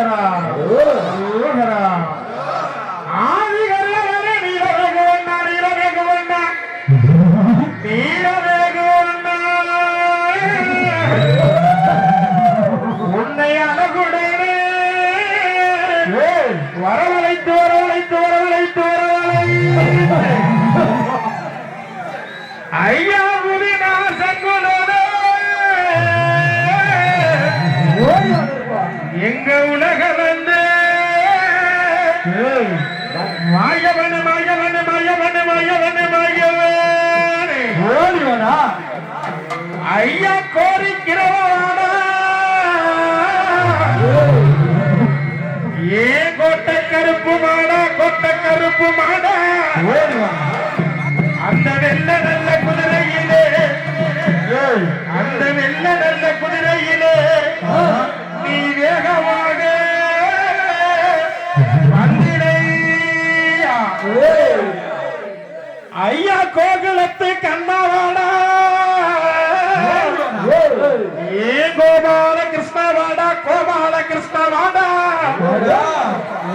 அரோகரா மாயவன மாயவன மாயவன மாயவன மாயவனே. ஓடிவனா? ஐயா கோரிக்கிறவாடா ஏ கொட்ட கருப்பு மாடா கொட்ட கருப்பு மாடா. அந்த வெள்ள நல்ல குதிரையிலே. அந்த வெள்ள நல்ல குதிரையிலே கண்ணாவாடா. ஏ கோபால கிருஷ்ணவாடா கோபால கிருஷ்ணவாடா.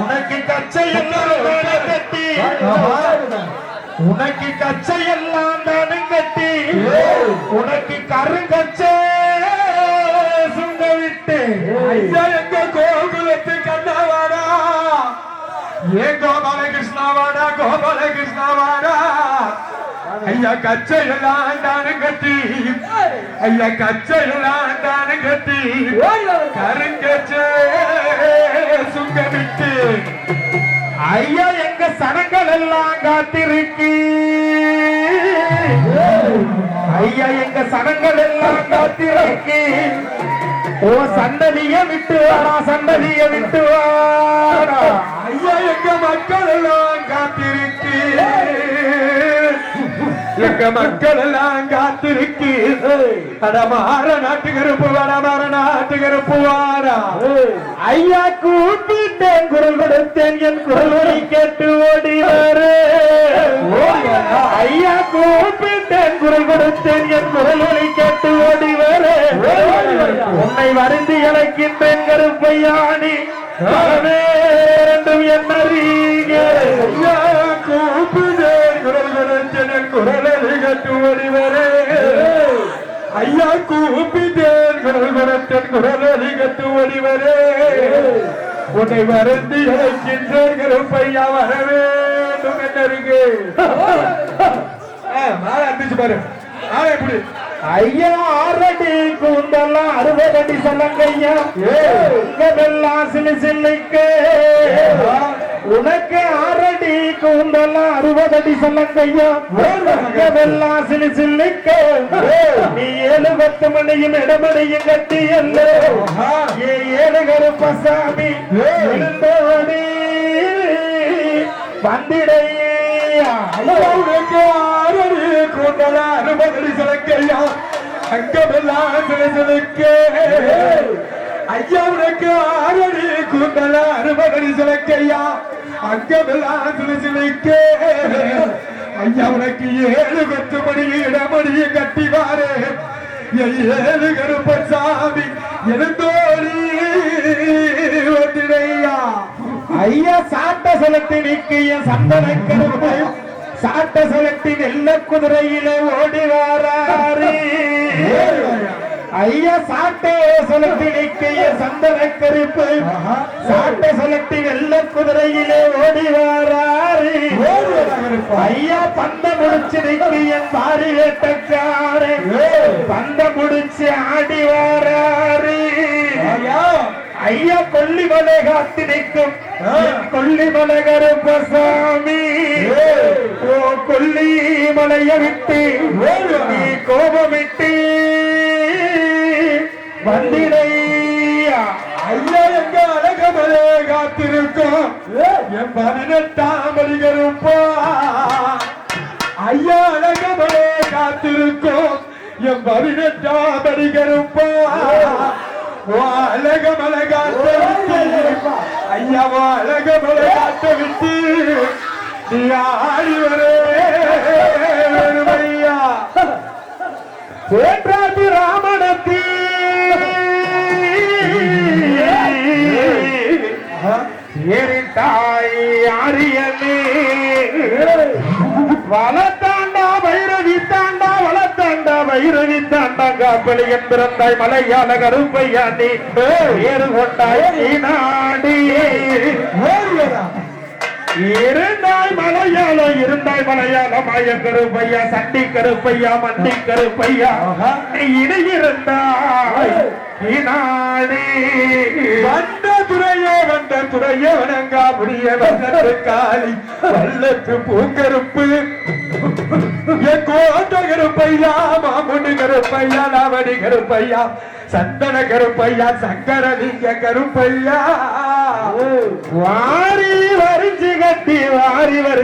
உனக்கு கச்சை எல்லாம் கட்டி. உனக்கு கச்சை எல்லாம் தானு கட்டி. உனக்கு கருங்கச்சை சுங்க விட்டு எங்க கோகுலத்து கண்ணவாடா. ஏ கோபால கிருஷ்ணாவாடா கோபால ஐயா கச்சை எல்லாம் தானு கட்டி ஐயா கச்சை எல்லாம் தானு கட்டி கருங்கச்சே சுங்க விட்டு. ஐயா எங்க சனங்கள் எல்லாம் காத்திருக்கு. ஐயா எங்க சனங்கள் எல்லாம் காத்திருக்கு. ஓ சந்ததிய விட்டு வாடா சந்ததிய விட்டு வாடா. எங்க மக்கள் எல்லாம் காத்திருக்கு அடமாற நாட்டு கருப்பு வடமாற நாட்டு கருப்பு வாடா ஐயா கூப்பிட்டேன் குரல் கொடுத்தேன் என் குரல் ஒலி கேட்டு ஓடி வரு. ஐயா கூப்பிட்டேன் குரல் கொடுத்தேன் என் குரல் ஒலி கேட்டு ஓடி வரு. உன்னை வருந்தி இழைக்கின்றேன் கருப்பையாணி ஐயா. வருவரே ஐயா கூப்பிட்டேன். குரல் கொடுத்தேன் குரல் கட்டு வருவரே உன்னை வருந்தி அழைக்கின்றேன். கருப்பையா வர வேண்டும் என்னருக்கு மாலை அடிச்சு பாரு. மாலை எப்படி? ஐயா ஆறடி கூந்தெல்லாம் அறுபதடி சலங்கையா? உங்கதெல்லாம் சிலு சில்லுக்கு. உனக்கு ஆறடி கூந்தெல்லாம் அறுபதடி சலங்கையா? உங்கதெல்லாம் சிலு சில்லுக்கு. நீ எழுபத்து மணியும் இடமணியும் கட்டி அல்ல ஏ ஏழு கருப்பசாமி எழுந்தோடி வந்திடையா. உனக்கு ஆறடி கூந்தல அறுபதடி சிலக்கையா அங்கமெல்லாம் சில சிலுக்கு ஐயா உனக்கு ஆறடி அறுபது அடி சிலக்கையா அங்கமெல்லாம் சில சிலுக்கு ஐயா உனக்கு ஏழு பத்து மணி இடமணியை கட்டி வாரு. ஏழு கருப்பசாமி எழுந்தோடி வந்திடையா ஐயா சாட்ட செலுத்தி நிக்கிய சந்தன கருப்பு சாட்ட செலுத்தி நெல்ல குதிரையில ஓடி ஐயா சாட்டை செலுத்தி நிக்கிய சந்தன கருப்பு சாட்ட செலுத்தி நெல்ல குதிரையிலே ஓடி வாராரு. ஐயா பந்த முடிச்சு நிக்கிய பாரி வேட்டக்காரே. பந்த முடிச்சு ஆடி வாராரு. ஐயா கொல்லிமலை காத்து நிற்கும். கொல்லிமலை கருப்பசாமி ஓ கொல்லிமலைய விட்டு நீ கோபமிட்டு வந்திடையா ஐயா எங்க அழகமலே காத்திருக்கோம் என் பதினெட்டாம் படிகருப்பா ஐயா அழகமலே காத்திருக்கோம். என் பதினெட்டாம் படிகருப்பா அழகமலை காத்த விட்டு ஐயா அழகமலை காத்த விட்டு நீ ஆடி வரே. ஐயா வளத்தாண்டா வைரவி தாண்டா வளத்தாண்டா வைரவி தாண்டா காப்பலி என்றாய் மலையாள கருப்பையா நீ ஏறு கொண்டாய் நீ நாடி இருந்தாய் மலையாளம் இருந்தாய் மலையாளம் மாய கருப்பையா சண்டி கருப்பையா மண்டி கருப்பையா. நீ இணை நாடி வந்த துறையே வந்த துறையே வணங்கா முடிய வந்தது காலி வல்லத்து பூங்கருப்பு. கோட்ட கருப்பையா மாமுண்டு கருப்பையா நாவடி கருப்பையா சந்தன கருப்பையா சங்கரலிங்க கருப்பையா. வாரி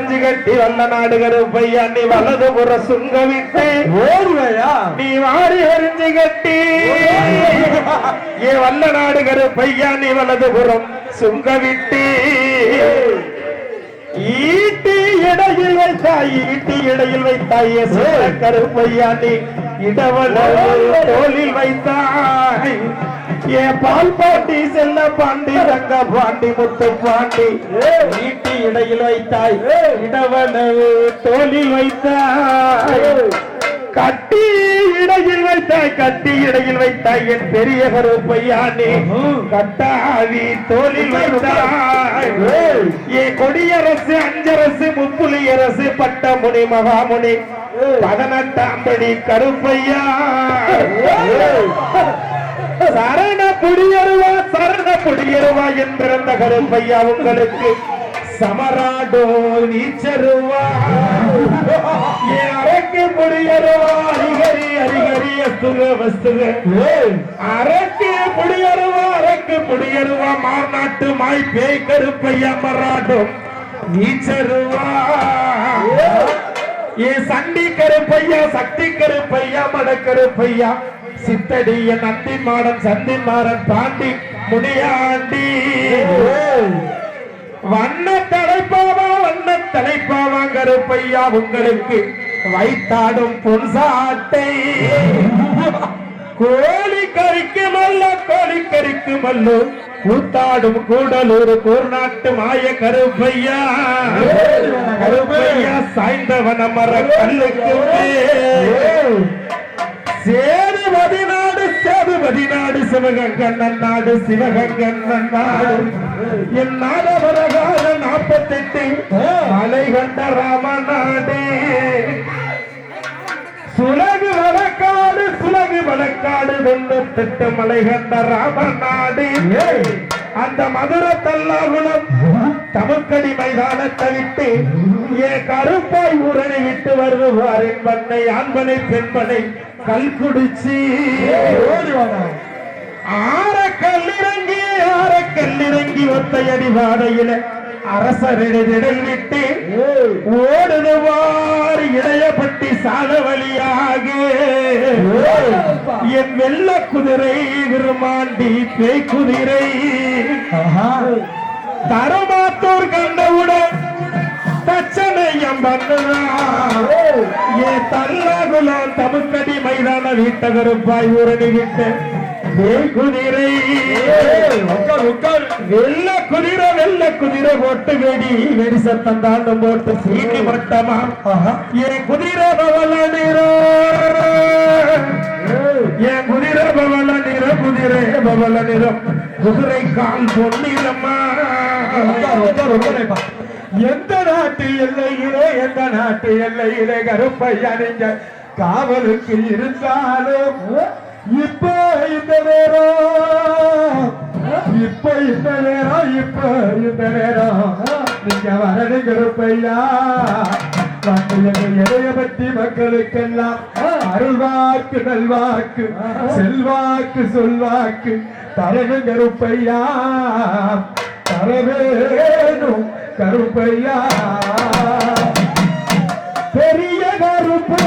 வரிஞ்சு கட்டி வல்ல நாடு கருப்பையா நீ வலது புற சுங்க விட்டு ஓடுவையா? நீ வாரி வரிஞ்சு கட்டி. ஏ வல்ல நாடு கருப்பையா நீ வலது புறம் சுங்க விட்டு ஈட்டி இடையில் வைத்தாய் ஈட்டி இடையில் வைத்தாய் கருப்பையா நீ இடவள தோளில் வைத்தாய். ஏ பால் பாண்டி செல்ல பாண்டி ரங்க பாண்டி முத்து பாண்டி ஈட்டி இடையில் வைத்தாய். இடவள தோளில் வைத்தாய். கட்டி இடையில் வைத்தாய் கட்டி இடையில் வைத்தாய். என் பெரிய கருப்பையானி கட்டாவி தோளில் வைத்தாய். ஏ கொடியரசு அஞ்சரசு முப்புலியரசு பட்டமுனி மகாமுனி பதினெட்டாம் படி கருப்பையா. சரண புடியருவா சரண புடியருவா என்றிருந்த கருப்பையா உங்களுக்கு. சமராடோ நீச்சருவா. அரக்கு புடியருவா அரிகரி அரிகரி அஸ்துக வஸ்துக அரக்கு புடியருவா அரக்கு புடியருவா மாநாட்டு மாய் பேய் கருப்பையா மராடோ நீச்சருவா. சண்டிக்கரு சண்டி கருப்பையா சக்தி கருப்பையா மட கருப்பையா? சித்தடிய நந்தி மாடன் சந்தி மாறன் பாண்டி முனியாண்டி. வண்ண தலைப்பாவா வண்ண தலைப்பாவா கருப்பையா உங்களுக்கு வைத்தாடும் பொன்சாட்டை. கோழி கறிக்கு மல்ல கோழி கறிக்கு மல்லு. கூத்தாடும் கூடலூர் கூர்நாட்டு மாய கருப்பையா. கருப்பையா சாய்ந்தவன மர கல்லுக்கு மேல். சேது பதினாடு சேது மதிநாடு சிவகங்கண்ணன் நாடு சிவகங்கண்ணன் நாடு. என் நாடவரகால நாற்பத்தெட்டு மலை கண்ட ராமநாடே சுலகு வழக்காடு சுலகு வழக்காடு தொண்ணூத்தெட்டு மலை கண்ட ராமநாடு அந்த மதுர தல்லாகுளம் தமுக்கடி மைதானத்தை விட்டு ஏ கருப்பாய் ஊரணி விட்டு வருவார் என் பண்ணை ஆண்பனை பெண்பனை கல் குடிச்சி ஆற கல்லிறங்கி ஆற கல்லிறங்கி ஒத்தையடி வாடையில அரசரிடை விட்டு ஓடுதுவார் இடையப்பட்டி சால வழியாக என் வெள்ள குதிரை விருமாண்டி பேய் குதிரை. தரமாத்தூர் கண்டவுடன் தச்சனையம் ஏ தல்லாகுலம் தமுக்கடி மைதான வீட்டகருப்பாய் ஊரணி விட்டு பேய் குதிரை. வெள்ள குதிரை வெள்ள குதிரை போட்டு வெடி வெடி சத்தம் தாண்டும் போட்டு சீனி மட்டமா என் குதிரை பவல நீரோ என் குதிரை பவல நிற குதிரை பவல நிறம் குதிரை கால் உட்காருப்பா. எந்த நாட்டு எல்லையிலே எந்த நாட்டு எல்லையிலே கருப்பையா நீங்க காவலுக்கு இருந்தாலும் இப்ப இந்த நேரம். இப்ப இந்த நேரம் இப்ப இந்த நேரம். நீங்க வரணும் கருப்பையா வந்து மக்களுக்கெல்லாம் அருள்வாக்கு நல்வாக்கு செல்வாக்கு சொல்வாக்கு தரணும் கருப்பையா தரவேணும் கருப்பையா? பெரிய கருப்பு